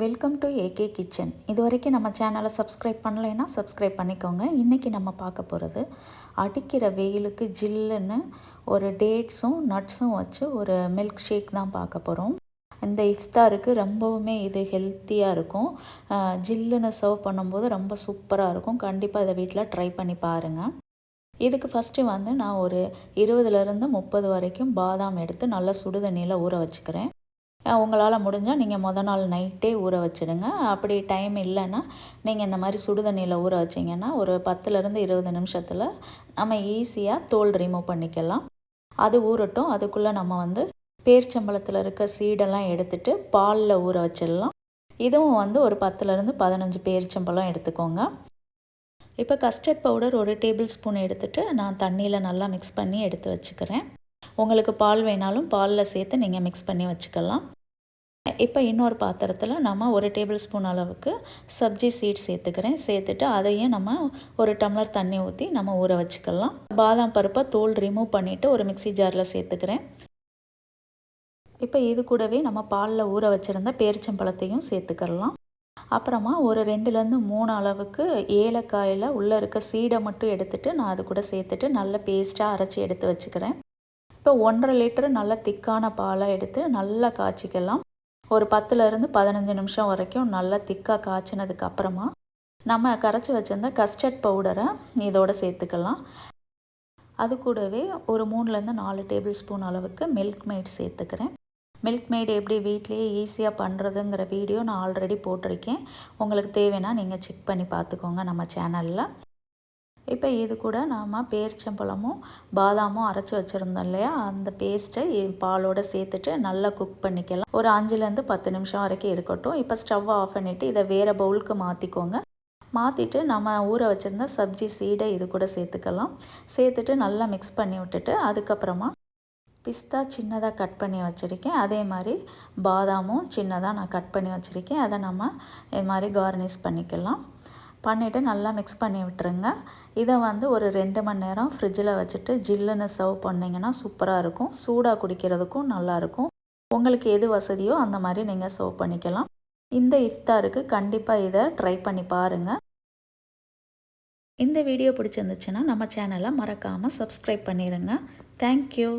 Welcome to AK kitchen இது வரைக்கும் நம்ம சேனலை சப்ஸ்கிரைப் பண்ணலைன்னா சப்ஸ்கிரைப் பண்ணிக்கோங்க. இன்றைக்கி நம்ம பார்க்க போகிறது அடிக்கிற வெயிலுக்கு ஜில்லுன்னு ஒரு டேட்ஸும் நட்ஸும் வச்சு ஒரு மில்க் ஷேக் தான் பார்க்க போகிறோம் இந்த இஃப்தாருக்கு ரொம்பவுமே இது ஹெல்த்தியாக இருக்கும். ஜில்லுன்னு சர்வ் பண்ணும்போது ரொம்ப சூப்பராக இருக்கும். கண்டிப்பாக இதை வீட்டில் ட்ரை பண்ணி பாருங்கள் இதுக்கு ஃபஸ்ட்டு வந்து நான் ஒரு இருபதுலேருந்து முப்பது வரைக்கும் பாதாம் எடுத்து நல்லா சுடு தண்ணியில் ஊற வச்சுக்கிறேன். உங்களால் முடிஞ்சால் நீங்கள் மொதல் நாள் நைட்டே ஊற வச்சிடுங்க. அப்படி டைம் இல்லைன்னா நீங்கள் இந்த மாதிரி சுடுதண்ணியில் ஊற வச்சிங்கன்னா ஒரு பத்துலேருந்து இருபது நிமிஷத்தில் நம்ம ஈஸியாக தோல் ரிமூவ் பண்ணிக்கலாம். அது ஊறட்டும். அதுக்குள்ளே நம்ம வந்து பேர்ச்சம்பளத்தில் இருக்க சீடெல்லாம் எடுத்துட்டு பாலில் ஊற வச்சிடலாம். இதுவும் வந்து ஒரு பத்துலேருந்து பதினஞ்சு பேரிச்சம்பழம் எடுத்துக்கோங்க. இப்போ கஸ்டர்ட் பவுடர் ஒரு டேபிள் ஸ்பூன் எடுத்துகிட்டு நான் தண்ணியில் நல்லா மிக்ஸ் பண்ணி எடுத்து வச்சுக்கிறேன். உங்களுக்கு பால் வேணாலும் பாலில் சேர்த்து நீங்கள் மிக்ஸ் பண்ணி வச்சுக்கலாம். இப்போ இன்னொரு பாத்திரத்தில் நம்ம ஒரு டேபிள் ஸ்பூன் அளவுக்கு சப்ஜி சீட் சேர்த்துக்கிறேன். சேர்த்துட்டு அதையும் நம்ம ஒரு டம்ளர் தண்ணி ஊற்றி நம்ம ஊற வச்சுக்கலாம். பாதாம் பருப்பை தோல் ரிமூவ் பண்ணிவிட்டு ஒரு மிக்ஸி ஜாரில் சேர்த்துக்கிறேன். இப்போ இது கூடவே நம்ம பாலில் ஊற வச்சுருந்த பேரிச்சம்பழத்தையும் சேர்த்துக்கலாம். அப்புறமா ஒரு ரெண்டுலேருந்து மூணு அளவுக்கு ஏலக்காயில் உள்ளே இருக்க சீடை மட்டும் எடுத்துகிட்டு நான் அது கூட சேர்த்துட்டு நல்ல பேஸ்ட்டாக அரைச்சி எடுத்து வச்சுக்கிறேன். இப்போ ஒன்றரை லிட்டரு நல்ல திக்கான பாலை எடுத்து நல்லா காய்ச்சிக்கலாம். ஒரு பத்துலேருந்து பதினஞ்சு நிமிஷம் வரைக்கும் நல்லா திக்காக காய்ச்சினதுக்கு அப்புறமா நம்ம கரைச்சி வச்சிருந்த கஸ்டர்ட் பவுடரை இதோட சேர்த்துக்கலாம். அது கூடவே ஒரு மூணுலேருந்து நாலு டேபிள் ஸ்பூன் அளவுக்கு மில்க் மேட் சேர்த்துக்கிறேன். மில்க் மேட் எப்படி வீட்லேயே ஈஸியாக பண்ணுறதுங்கிற வீடியோ நான் ஆல்ரெடி போட்டிருக்கேன். உங்களுக்கு தேவைன்னா நீங்கள் செக் பண்ணி பார்த்துக்கோங்க நம்ம சேனலில் இப்போ இது கூட நாம் பேரிச்சம்பழமும் பாதாமும் அரைச்சி வச்சுருந்தோம் இல்லையா? அந்த பேஸ்ட்டை பாலோடு சேர்த்துட்டு நல்லா குக் பண்ணிக்கலாம். ஒரு அஞ்சுலேருந்து பத்து நிமிஷம் வரைக்கும் இருக்கட்டும். இப்போ ஸ்டவ் ஆஃப் பண்ணிவிட்டு இதை வேறு பவுலுக்கு மாற்றிக்கோங்க மாற்றிட்டு நம்ம ஊற வச்சுருந்த சப்ஜி சீடை இது கூட சேர்த்துக்கலாம். சேர்த்துட்டு நல்லா மிக்ஸ் பண்ணி விட்டுட்டு அதுக்கப்புறமா பிஸ்தா சின்னதாக கட் பண்ணி வச்சுருக்கேன். அதே மாதிரி பாதாமும் சின்னதாக நான் கட் பண்ணி வச்சுருக்கேன். அதை நம்ம இது மாதிரி கார்னிஷ் பண்ணிக்கலாம். பண்ணிவிட்டு நல்லா மிக்ஸ் பண்ணி விட்டுருங்க. இதை வந்து ஒரு ரெண்டு மணி நேரம் ஃப்ரிட்ஜில் வச்சுட்டு ஜில்லுன்னு சர்வ் பண்ணிங்கன்னா சூப்பராக இருக்கும். சூடாக குடிக்கிறதுக்கும் நல்லாயிருக்கும் உங்களுக்கு எது வசதியோ அந்த மாதிரி நீங்கள் சர்வ் பண்ணிக்கலாம். இந்த இஃப்தாருக்கு கண்டிப்பாக இதை ட்ரை பண்ணி பாருங்கள் இந்த வீடியோ பிடிச்சிருந்துச்சுன்னா நம்ம சேனலை மறக்காமல் சப்ஸ்கிரைப் பண்ணிடுங்க தேங்க்யூ